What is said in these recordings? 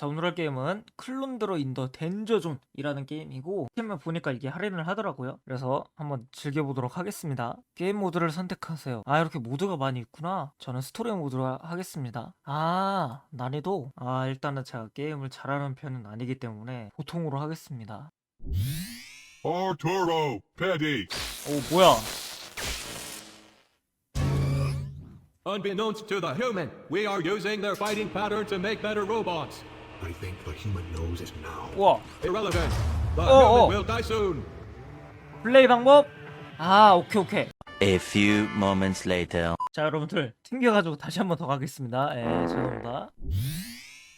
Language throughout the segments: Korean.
자 오늘 할 게임은 클론드로 인더 덴저존이라는 게임이고 게임을 보니까 이게 할인을 하더라고요. 그래서 한번 즐겨보도록 하겠습니다. 게임 모드를 선택하세요. 아 이렇게 모드가 많이 있구나. 저는 스토리 모드로 하- 하겠습니다. 아 난이도? 아 일단은 제가 게임을 잘하는 편은 아니기 때문에 보통으로 하겠습니다. Arturo Petty. 오 뭐야? Unbeknownst to the human, we are using their fighting pattern to make better robots. I think the human knows it now. 우와 Irrelevant. The Oh, human oh. will die soon. 플레이 방법 아 오케이 오케이 A few moments later. 자 여러분들 튕겨가지고 다시 한 번 더 가겠습니다 예 죄송합니다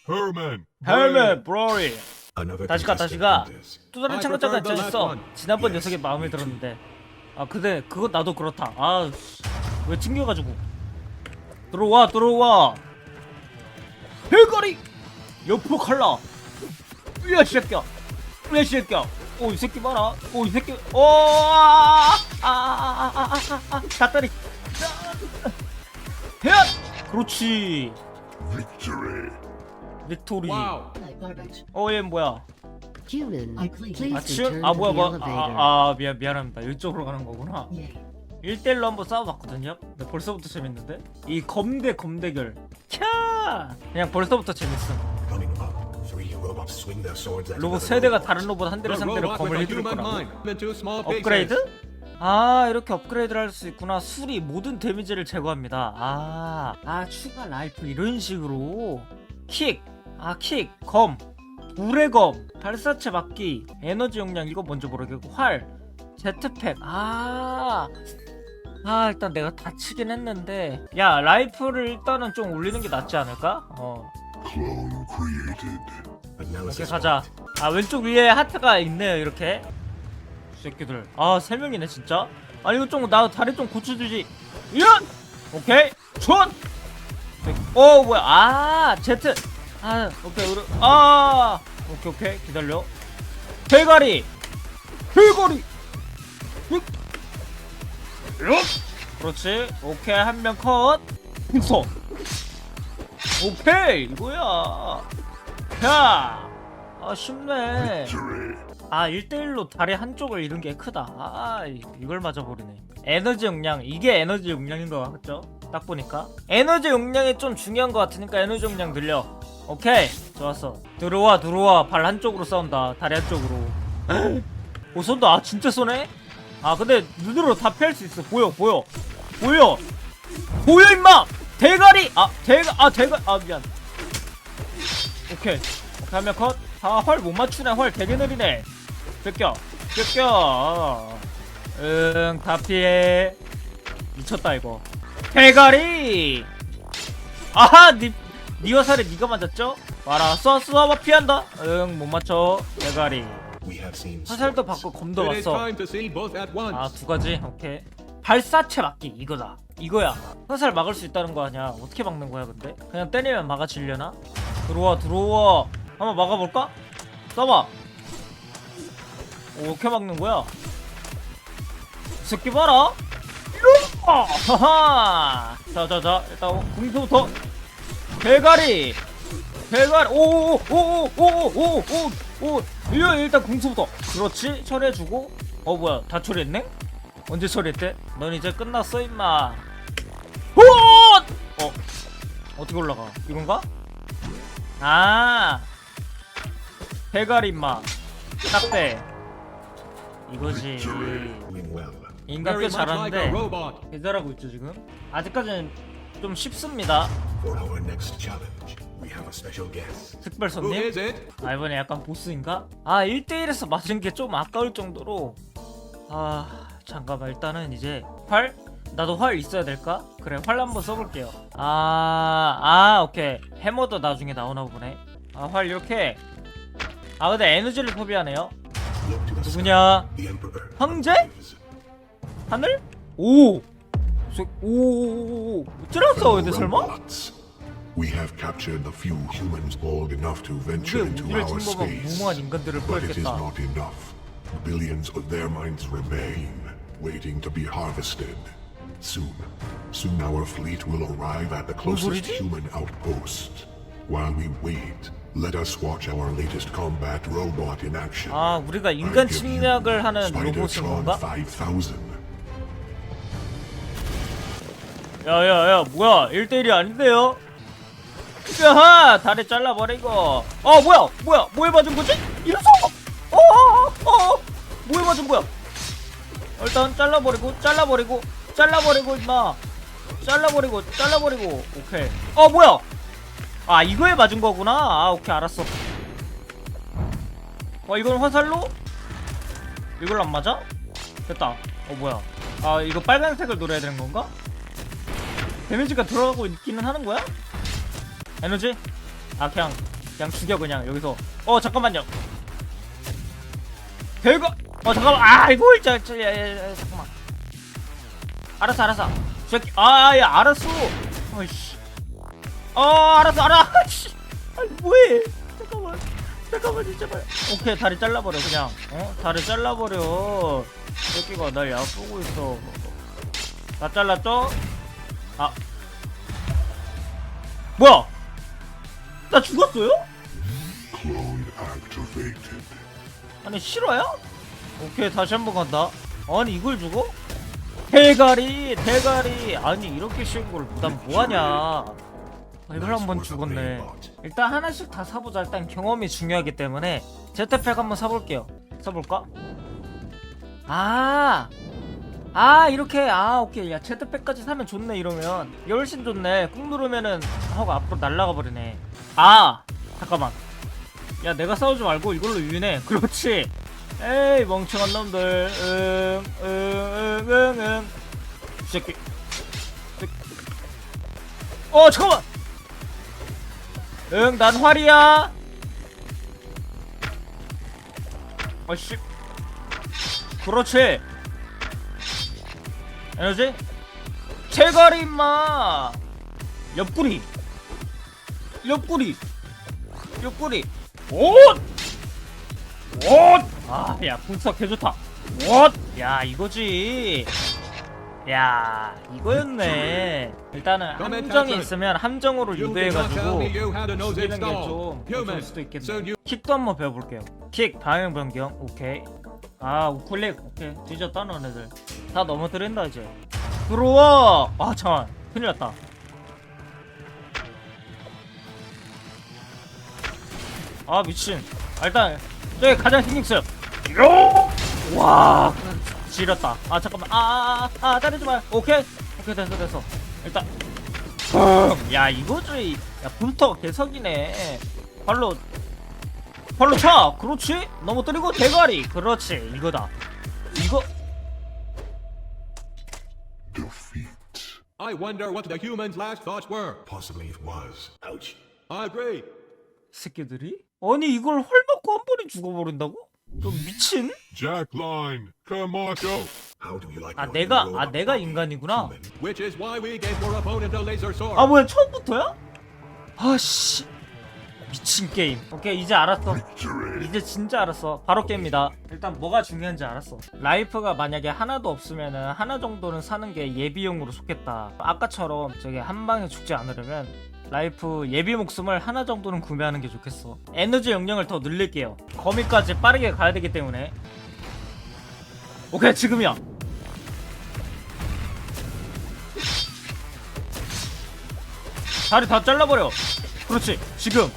Herman. 헬멧 브로리 Another 다시 가 다시 contestant 가. 뚜다리 I 창고자가 있어 one. 지난번 Yes, 녀석의 마음에 me too. 들었는데 아 근데 그거 나도 그렇다 아 왜 튕겨가지고 들어와 들어와 헬거리 옆으로 칼라. 야 새끼야. 야 새끼야. 오이 새끼 봐라. 오이 새끼. 오아아아아아 닭다리. 헤 그렇지. Victory. 빅토리 Wow. Like garbage. 어얘 뭐야? please 아아 뭐야 elevator. 아, 아 미안 미안합니다. 이쪽으로 가는 거구나. Yeah. 1대1로 한번 싸워봤거든요? 근데 벌써부터 재밌는데? 이 검대 검대결. 캬! 그냥 벌써부터 재밌음 로봇 세대가 robot. 다른 로봇 한 대를 상대로 robot 검을 human 거라고. 업그레이드? 아 이렇게 업그레이드를 할 수 있구나 술이 모든 데미지를 제거합니다 아, 아 추가 라이프 이런 식으로 킥 아 킥검 불의 검 발사체 막기 에너지 용량 이거 뭔지 모르겠고 활 제트팩 아 아 일단 내가 다치긴 했는데 야 라이프를 일단은 좀 올리는 게 낫지 않을까? 어 Clone created. 이렇게 가자. 아. 왼쪽 위에 하트가 있네요 이렇게. 이 새끼들. 아 세 명이네 진짜. 아니 이거 좀 나 다리 좀 고쳐주지. 이런! 오케이. 촌어 뭐야. 아 제트. 아 오케이 우리 아. 오케이 오케이. 기다려. 대가리. 대가리. 그렇지. 오케이. 한 명컷. 풍선 오케이 이거야 야! 아 쉽네. 아 1대1로 다리 한쪽을 잃은 게 크다. 아 이- 이걸 맞아버리네. 에너지 용량. 이게 에너지 용량인 거 같죠? 딱 보니까. 에너지 용량이 좀 중요한 거 같으니까 에너지 용량 늘려. 오케이. 좋았어. 들어와 들어와. 발 한쪽으로 싸운다. 다리 한쪽으로. 오 쏜다. 아 진짜 쏘네? 아 근데 눈으로 다 피할 수 있어. 보여 보여. 보여. 보여 임마! 대가리! 아 대가 아 대가 아 미안 오케이 오케이 한명 컷. 아, 활 못 맞추네. 활 되게 느리네. 뺏겨. 뺏겨. 응, 다 피해. 미쳤다, 이거. 대가리! 아하, 니, 니 화살에 니가 맞았죠? 와라, 쏴, 쏴봐, 피한다. 응, 못 맞춰. 대가리. 화살도. 받고 검도 once. 아, 두 가지? 오케이. 발사체 막기, 이거다. 이거야. 화살 막을 수 있다는 거 아니야. 어떻게 막는 거야, 근데? 그냥 때리면 막아지려나? 들어와, 들어와. 한번 막아볼까? 써봐. 오, 어떻게 막는 거야? 이 새끼 봐라. 이런 하하. 자, 자, 자. 일단 궁수부터. 대가리. 대가리. 오오오오오오오오. 일단 궁수부터. 그렇지. 처리해주고. 어 뭐야? 다 처리했네? 언제 처리했대? 넌 이제 끝났어 임마. 호! 어 어떻게 올라가? 이건가? 아 대가리 임마. 딱대. 이거지. 인간 꽤 잘하는데. 기다라고 있죠 지금. 아직까지는 좀 쉽습니다. 특별 손님. 아 이번에 약간 보스인가? 아 1대1에서 맞은 게 좀 아까울 정도로 아 잠깐만 일단은 이제 활? 나도 활 있어야 될까? 그래 활 한번 써볼게요 아, 아 오케이 해머도 나중에 나오나 보네 아 활 이렇게 아 근데 에너지를 소비하네요. 누구냐? 황제? 하늘? 오! 저- 오오오오오 찌라싸워 근데 설마? We have captured the few humans bold enough to venture into our space. 무모한 인간들을 But it is not enough. Billions of their minds remain, waiting to be harvested. Soon, soon our fleet will arrive at the closest 소리지? human outpost. While we wait, Let us watch our latest combat robot in action. 아 우리가 I 인간 give you 침략을 하는 로봇인 Spidertron 건가? 5000. 야야야 뭐야 1대1이 아닌데요? 야하 다리 잘라버리고 어 뭐야 뭐야 뭐에 맞은 거지? 이래서 어어어 뭐에 맞은 거야 일단 잘라버리고 잘라버리고 잘라버리고 임마. 잘라버리고 잘라버리고. 오케이. 어 뭐야? 아 이거에 맞은 거구나. 아 오케이 알았어. 어 이건 화살로? 이걸로 안 맞아? 됐다. 어 뭐야? 아 이거 빨간색을 노려야 되는 건가? 데미지가 들어가고 있기는 하는 거야? 에너지? 아 그냥 그냥 죽여 그냥. 여기서. 어 잠깐만요. 별거 어 잠깐만. 아 이거 진짜 진짜, 야, 야, 야, 잠깐만. 알았어 알았어. 새끼 아야 알았어. 어이씨. 어 알았어 알아. 씨. 아니 뭐해. 잠깐만. 잠깐만 말 오케이 다리 잘라버려 그냥. 어? 다리 잘라버려. 새끼가 날 얕보고 있어. 다 잘랐죠? 아. 뭐야? 나 죽었어요? 아니 실화야? 오케이 다시 한 번 간다. 아니 이걸 주고? 대가리 대가리. 아니 이렇게 쉬운 걸난 뭐하냐. 아, 이걸 한 번 죽었네. 일단 하나씩 다 사보자. 일단 경험이 중요하기 때문에 제트팩 한번 사볼게요. 사볼까? 아아 이렇게. 아 오케이. 야 제트팩까지 사면 좋네 이러면. 이게 훨씬 좋네. 꾹 누르면은 하고 앞으로 날아가 버리네. 아 잠깐만. 야 내가 싸우지 말고 이걸로 유인해. 그렇지 에이 멍청한 놈들. 응응응응응 이 새끼. 새끼. 어 잠깐만! 응난 활이야. 어씨. 그렇지. 에너지? 제거리 임마. 옆구리. 옆구리. 옆구리. 옷! 옷! 아, 야, 분석 개좋다. 옷! 야, 이거지. 야, 이거였네. 일단은 함정이 있으면 함정으로 유도해가지고 me you had a nose 죽이는 게 installed. 좀 좋을 수도 있겠네. 킥도 한번 배워볼게요. 킥, 방향 변경, 오케이. 아, 우클릭, 오케이. 뒤졌다, 너네들. 다 넘어뜨린다, 이제. 들어와! 아, 잠깐. 큰일 났다. 아, 미친. 아, 일단, 저기 가장 신경 써요. 와, 지렸다. 아, 잠깐만. 아, 아, 아, 아, 때리지 마. 오케이. 오케이, 됐어, 됐어. 일단. 음, 야, 이거지. 야, 불터 개석이네. 발로 발로 차 그렇지 넘어뜨리고 대가리 그렇지 이거다 이거 Defeat. I wonder what the humans' last thoughts were. Possibly it was. Ouch. I agree. 새끼들이 아니 이걸 헐 맞고 한 번에 죽어버린다고? 좀 미친? Jack Line, come on, go. How do you like 아 내가 아 내가? 인간이구나 Human. Which is why we gave your opponent a laser sword. 아 뭐야 처음부터야? 아씨 미친 게임 오케이 이제 알았어. 이제 진짜 알았어 바로 깹니다 일단 뭐가 중요한지 알았어 라이프가 만약에 하나도 없으면은 하나 정도는 사는 게 예비용으로 속겠다 아까처럼 저게 한 방에 죽지 않으려면 라이프 예비 목숨을 하나 정도는 구매하는 게 좋겠어. 에너지 용량을 더 늘릴게요. 거미까지 빠르게 가야 되기 때문에. 오케이 지금이야. 다리 다 잘라버려. 그렇지 지금.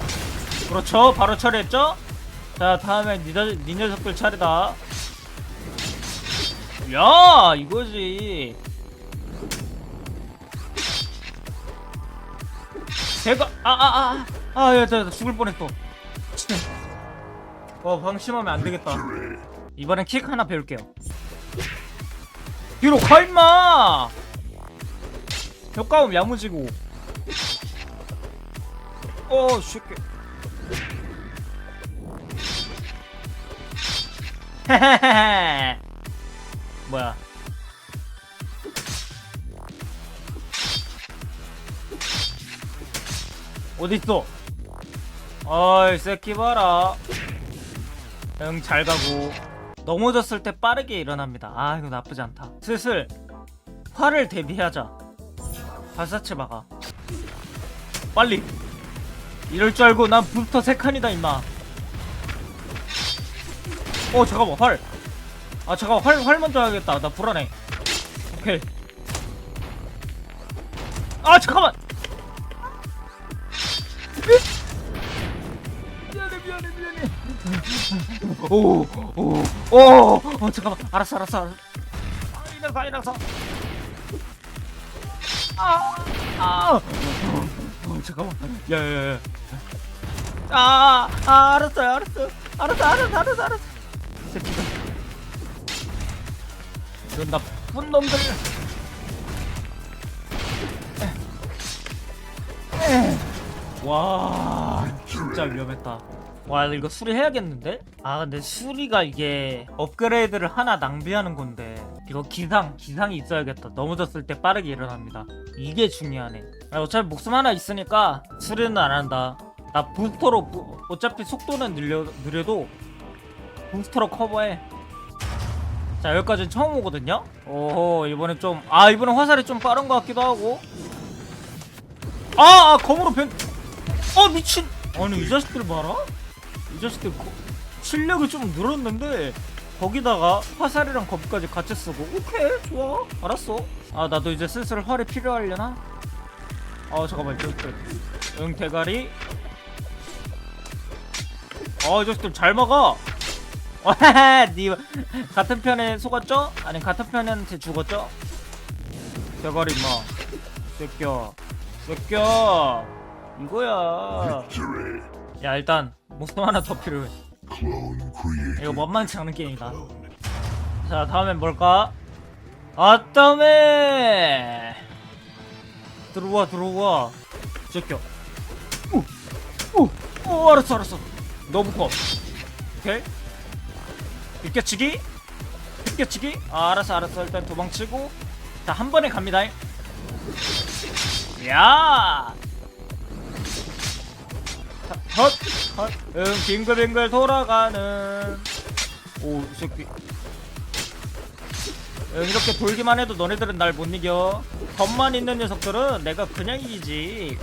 그렇죠 바로 처리했죠? 자 다음에 니, 니 녀석들 차례다. 야 이거지 제가 아아아아야 나 죽을 뻔했어. 어 방심하면 안 되겠다. 이번엔 킥 하나 배울게요. 뒤로 가 임마! 효과음 야무지고. 어 쉽게. 뭐야 어딨어? 어이 새끼 봐라. 응 잘 가고. 넘어졌을 때 빠르게 일어납니다. 아 이거 나쁘지 않다. 슬슬 화를 대비하자. 발사체 막아. 빨리. 이럴 줄 알고 난 부스터 세 칸이다 임마. 어 잠깐만 활. 아 잠깐만 활, 활 먼저 해야겠다. 나 불안해. 오케이. 아 잠깐만 미안해 미안해 오오오 어, 잠깐만 알았어 알았어 알았어 아 이래서 이래서 아, 아, 어, 잠깐만, 야야야, 아, 아, 알았어, 알았어, 알았어, 알았어, 알았어, 이 새끼들, 이런 나쁜 놈들, 와, 진짜 위험했다. 와 이거 수리해야겠는데? 아 근데 수리가 이게 업그레이드를 하나 낭비하는 건데 이거 기상 기상이 있어야겠다. 넘어졌을 때 빠르게 일어납니다. 이게 중요하네. 아, 어차피 목숨 하나 있으니까 수리는 안 한다. 나 부스터로 부- 어차피 속도는 느려, 느려도 부스터로 커버해. 자 여기까지는 처음 오거든요? 오호 이번엔 좀아 이번엔 화살이 좀 빠른 것 같기도 하고. 아, 아 검으로 변 어 미친! 아니 이 자식들 봐라 이 자식들 거- 실력이 좀 늘었는데 거기다가 화살이랑 검까지 같이 쓰고. 오케이 좋아. 알았어. 아 나도 이제 슬슬 활이 필요하려나? 아 잠깐만 이 자식들 응 대가리 아이 자식들 잘 막아. 와하하 니 같은 편에 속았죠? 아니 같은 편한테 죽었죠? 대가리 임마. 새끼야 새끼야 이거야. 야 일단 목숨 하나 더 필요해. 이거 만만치 않은 게임이다. 자 다음엔 뭘까? 아 다음에 들어와 들어와. 이 새끼야 오오 알았어 알았어. 너무 커. 오케이. 비껴치기. 비껴치기. 아, 알았어 알았어. 일단 도망치고. 자 한 번에 갑니다. 야 헛, 헛, 응, 빙글빙글 돌아가는. 오, 이 새끼. 응, 이렇게 돌기만 해도 너네들은 날 못 이겨. 덤만 있는 녀석들은 내가 그냥 이기지.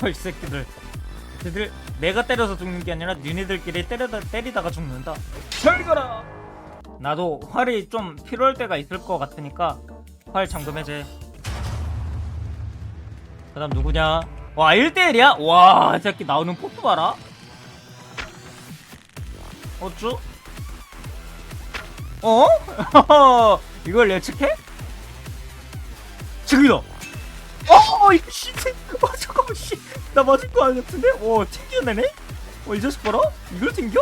헐, 이 새끼들. 쟤들, 내가 때려서 죽는 게 아니라 니네들끼리 때려다, 때리다가 죽는다. 잘 가라! 나도 활이 좀 필요할 때가 있을 것 같으니까 활 잠금해제. 그 다음 누구냐? 와 1대1이야? 와, 이 새끼 나오는 포트 봐라. 어쭈? 어? 이걸 예측해? 지금이다! 어, 이 씨, 어, 잠깐만, 씨. 나 맞을 거 같은데? 어, 튕겨내네? 어, 이 자식 봐라? 이걸 튕겨?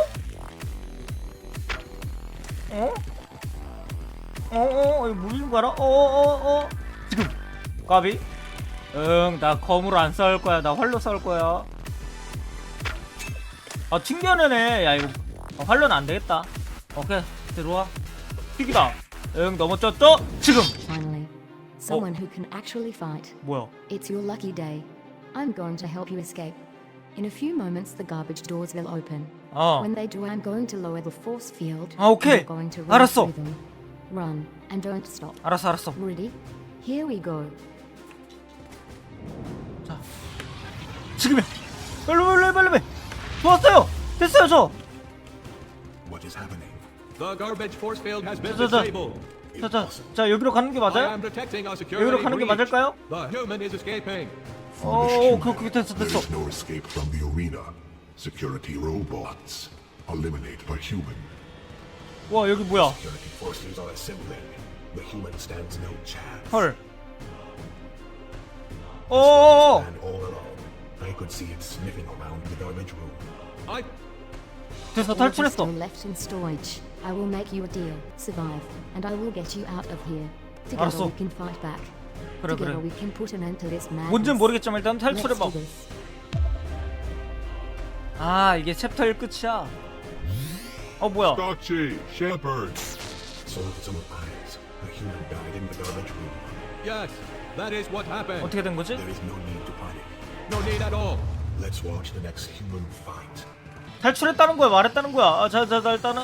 어? 어, 어, 이거 물리는 거 알아? 어, 어, 어. 지금. 까비? 응, 나 검으로 안 싸울 거야. 나 활로 싸울 거야. 아, 튕겨내네. 야, 이거 어, 활로는 안 되겠다. 오케이, 들어와. 튀기다. 응, 넘어졌죠? 지금. Finally, someone who can actually fight. 뭐야? It's your lucky day. I'm going to help you escape. In a few moments, the garbage doors will open. 어. When they do, I'm going to lower the force field. 아, 오케이. You're going to run 알았어. through them. Run and don't stop. 알았어, 알았어. Ready? Here we go. 지금이야. 빨리, 빨리, 빨리, 빨리. 좋았어요. 됐어요, 저. What is happening? The garbage force field has been 자, 자, disabled. 자, 자, 자, 여기로 가는 게 I 맞아요? am detecting a 여기로 security 가는 게 breach. 맞을까요? The human is escaping. 오. 오케이, 됐어, There 됐어. is no escape from the arena. Security robots. Eliminate the human. 와, 여기 뭐야? Security forces are assembling. The human stands no chance. 헐. 오, And all along, I could see it sniffing around the garbage room. I 됐어, All of us 탈출했어. still left in storage. I will make you a deal. Survive, and I will get you out of here. Together 알았어. we can fight back. 그래, Together 그래. we can put an end to this madness. 뭔지는 모르겠지만 일단 Let's 탈출해봐. do this. 아, 이게 챕터 1 끝이야. 어, 뭐야? Archie, Shepard. So with some eyes, a human died in the garbage room. yes, That is what happened. 어떻게 된 거지? There is no need to panic. No need at all. Let's watch the next human fight. 탈출했다는 거야, 말했다는 거야. 아, 자, 자, 자, 일단은,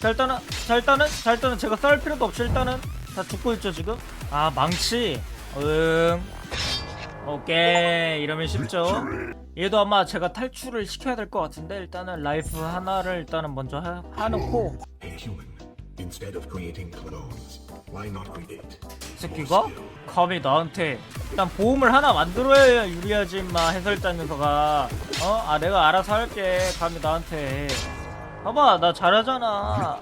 자, 일단은, 자, 일단은, 자, 일단은 제가 싸울 필요도 없이 일단은 다 죽고 있죠 지금? 아 망치 응 오케이 이러면 쉽죠 얘도 아마 제가 탈출을 시켜야 될 것 같은데 일단은 라이프 하나를 일단은 먼저 하, 하놓고 Hey, human. Instead of creating clones, why not create? 이 새끼가 감히 나한테 일단 보험을 하나 만들어야 유리하지 임마 해설자 녀석아 어? 아 내가 알아서 할게 감히 나한테 봐봐 나 잘하잖아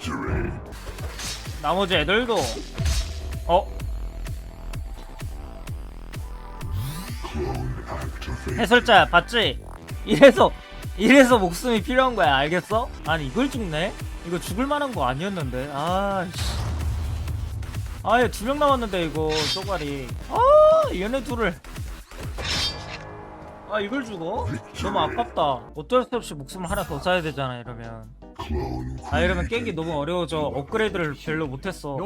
나머지 애들도 어? 해설자 봤지? 이래서 이래서 목숨이 필요한 거야 알겠어? 아니 이걸 죽네? 이거 죽을 만한 거 아니었는데. 아씨. 아예 두 명 남았는데 이거 쪼가리. 아 얘네 둘을. 아 이걸 죽어? 너무 아깝다. 어쩔 수 없이 목숨을 하나 더 써야 되잖아 이러면. 아 이러면 깨기 너무 어려워져. 업그레이드를 별로 못했어.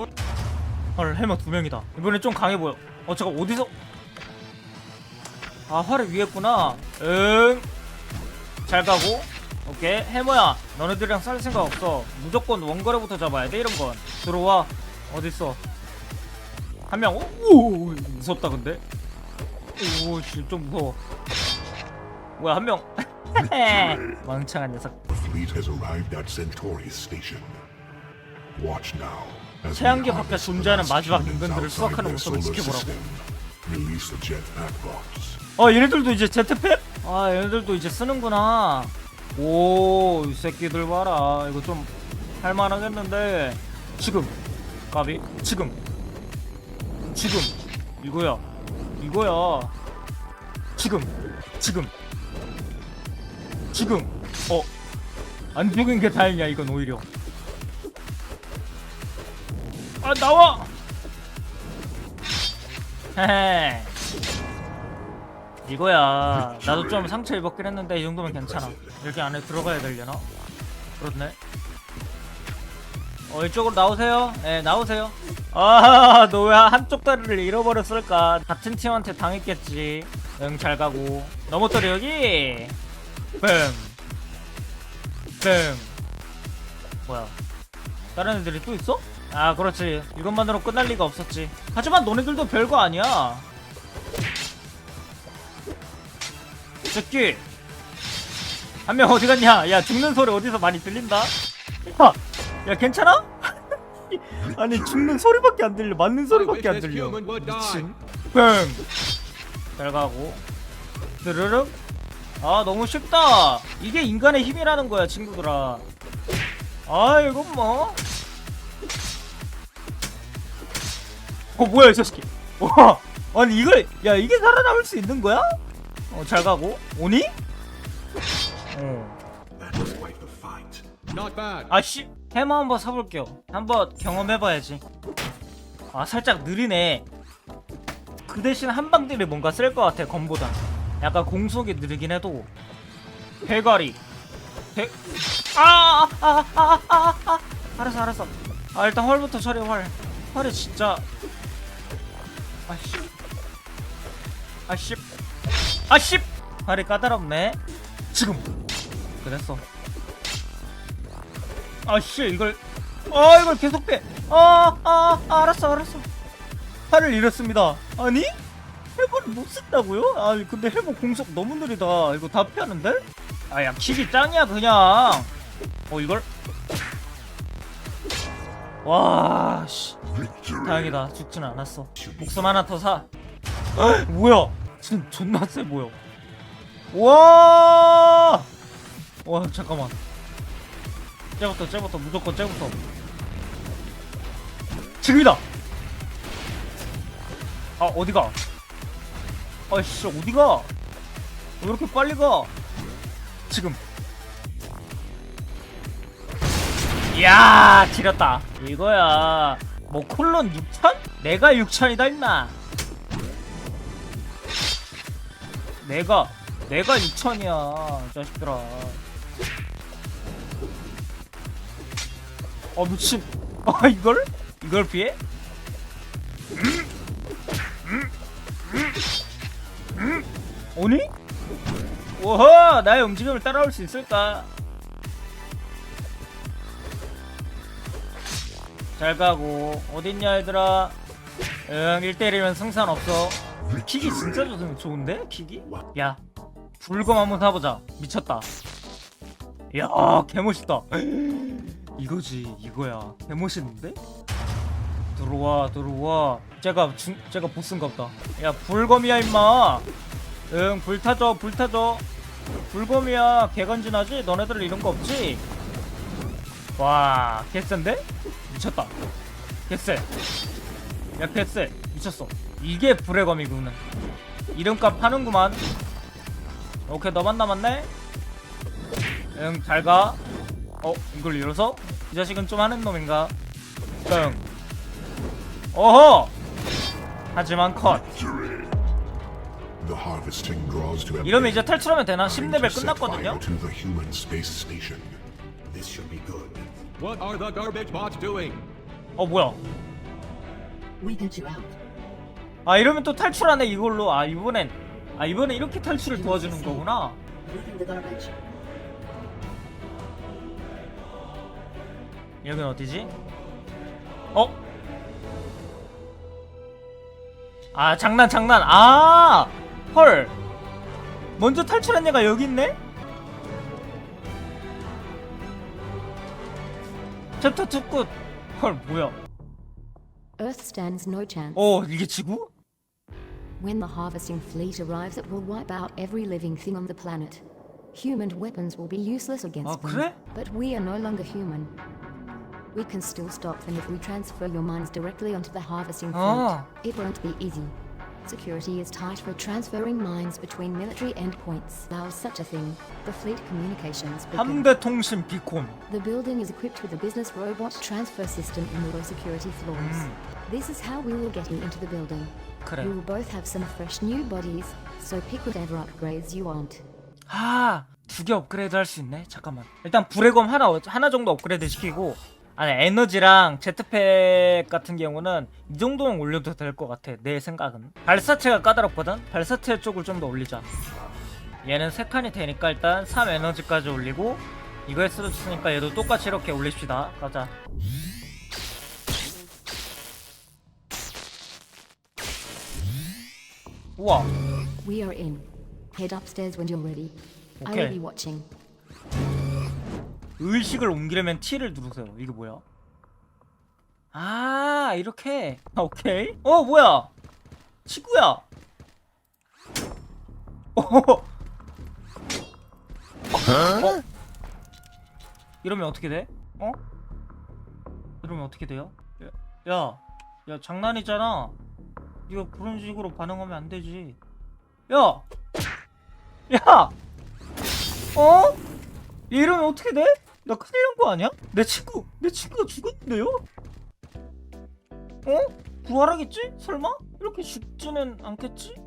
헐 해머 두 명이다. 이번에 좀 강해 보여. 어 잠깐 어디서? 아 활을 위했구나. 응잘 가고 오케이 해머야 너네들이랑 싸울 생각 없어 무조건 원거리부터 잡아야 돼 이런 건 들어와 어딨어 한 명, 오, 오, 무섭다 근데. 오, 씨, 좀 무서워. 뭐야 한 명. 망창한 녀석. The fleet has arrived at Centauri's station. Watch now. as we 태양계 밖에 harvest the 존재하는 last 마지막 humans 인간들을 outside 수확하는 their 모습을 solar 지켜보라고. system. Release the jetpack bots. 어, 얘네들도 이제 제트팩? 아, 얘네들도 이제 쓰는구나. 오, 이 새끼들 봐라. 이거 좀 할만하겠는데. 지금, 까비, 지금, 지금, 이거야, 이거야. 지금, 지금, 지금. 어, 안 죽은 게 다행이야. 이건 오히려. 아, 나와. 헤헤. 이거야. 나도 좀 상처 입었긴 했는데 이 정도면 괜찮아. 여기 안에 들어가야 되려나? 그렇네. 어 이쪽으로 나오세요. 예, 나오세요. 아, 너 왜 한쪽 다리를 잃어버렸을까? 같은 팀한테 당했겠지. 응, 잘 가고. 넘어뜨려 여기. 뱀. 뱀. 뭐야? 다른 애들이 또 있어? 아, 그렇지. 이것만으로 끝날 리가 없었지. 하지만 너네들도 별거 아니야. 새끼 한 명 어디 갔냐? 야 죽는 소리 어디서 많이 들린다? 야, 야 괜찮아? 아니 죽는 소리밖에 안 들려. 맞는 소리밖에 안 들려. 미친. 뻥잘 가고. 드르륵. 아 너무 쉽다. 이게 인간의 힘이라는 거야 친구들아. 아 이건 뭐? 어 뭐야 이 자식이. 와 아니 이걸 야 이게 살아남을 수 있는 거야? 어 잘 가고. 오니? 아씨 해머 한번 사볼게요 한번 경험해봐야지 아 살짝 느리네 그 대신 한방들이 뭔가 쓸 것 같아 검보다 약간 공속이 느리긴 해도 대가리 대... 아, 아, 아, 아, 아, 알았어, 알았어. 아, 일단 활부터 처리, 활. 활이 진짜. 아씨. 아씨. 아씨! 활이 까다롭네. 지금. 그랬어. 아씨, 이걸. 아, 이걸 계속 빼. 아, 아, 아, 알았어, 알았어. 활을 잃었습니다. 아니? 해보를 못 쓴다고요? 아 근데 해보 공속 너무 느리다 이거 다 피하는데? 아야 킥이 짱이야 그냥 어 이걸? 와씨 다행이다 죽진 않았어 목숨 하나 더사 뭐야 진 존나 세 보여 와! 와 잠깐만. 쟤부터 쟤부터 무조건 쟤부터. 지금이다! 아 어디가? 아씨 어디가? 왜 이렇게 빨리 가? 지금. 이야 지렸다. 이거야. 뭐 콜론 6천? 내가 6천이다 임마. 내가 내가 6천이야 자식들아 어 미친 아 이걸? 이걸 피해? 오니? 오호 나의 움직임을 따라올 수 있을까? 잘 가고 어딨냐 얘들아 응 1대1이면 승산 없어 킥이 진짜 좋, 좋은데? 킥이? 야 불검 한번 사보자 미쳤다 야 개멋있다. 이거지 이거야. 개멋있는데? 들어와 들어와. 제가 중, 제가 보스인가 보다. 야 불검이야 임마. 응 불타줘 불타줘. 불검이야. 개간지나지? 너네들 이런 거 없지? 와 개센데? 미쳤다. 개쎄. 야 개쎄. 미쳤어. 이게 불의 검이구나. 이름값 파는구만. 오케이 너만 남았네 응 잘 가 어 이걸 잃어서? 이 자식은 좀 하는 놈인가 응 어허 하지만 컷 이러면 이제 탈출하면 되나? time to 10레벨 set 끝났거든요? 어 뭐야. 아 이러면 또 탈출하네 이걸로 아 이번엔 아 이번엔 이렇게 탈출을 도와주는 거구나 여긴 어디지? 어? 아 장난 장난 아! 헐 먼저 탈출한 애가 여기 있네? 챕터 2 끝! 헐 뭐야 Earth stands no chance. 어 이게 지구? When the harvesting fleet arrives, it will wipe out every living thing on the planet. Human weapons will be useless against 아, them. 그래? But we are no longer human. We can still stop them if we transfer your minds directly onto the harvesting fleet. Ah. It won't be easy. Security is tight for transferring minds between military endpoints. Allows such a thing. The fleet communications begin. 함대 통신 비콘 The building is equipped with a business robot transfer system and auto security floors. Hmm. This is how we will get you into the building. 그래 You will both have some fresh new bodies, so pick whatever upgrades you want. 아, 두 개 업그레이드 할 수 있네. 잠깐만. 일단 불의 검 하나 어- 하나 정도 업그레이드 시키고 아니 에너지랑 제트팩 같은 경우는 이 정도는 올려도 될 것 같아. 내 생각은. 발사체가 까다롭거든. 발사체 쪽을 좀 더 올리자. 얘는 세 칸이 되니까 일단 3 에너지까지 올리고 이거에 쓰러졌으니까 얘도 똑같이 이렇게 올립시다. 가자. 우와. We are in. Head upstairs when you're ready. I will be watching. 의식을 옮기려면 T를 누르세요. 이게 뭐야? 아 이렇게 아, 오케이 어 뭐야 친구야 어? 어? 이러면 어떻게 돼? 어? 이러면 어떻게 돼요? 야, 야, 야 장난이잖아. 이거 그런 식으로 반응하면 안 되지. 야, 야, 어? 이러면 어떻게 돼? 나 큰일 난 거 아니야? 내 친구, 내 친구가 죽었는데요? 어? 부활하겠지? 설마? 이렇게 죽지는 않겠지?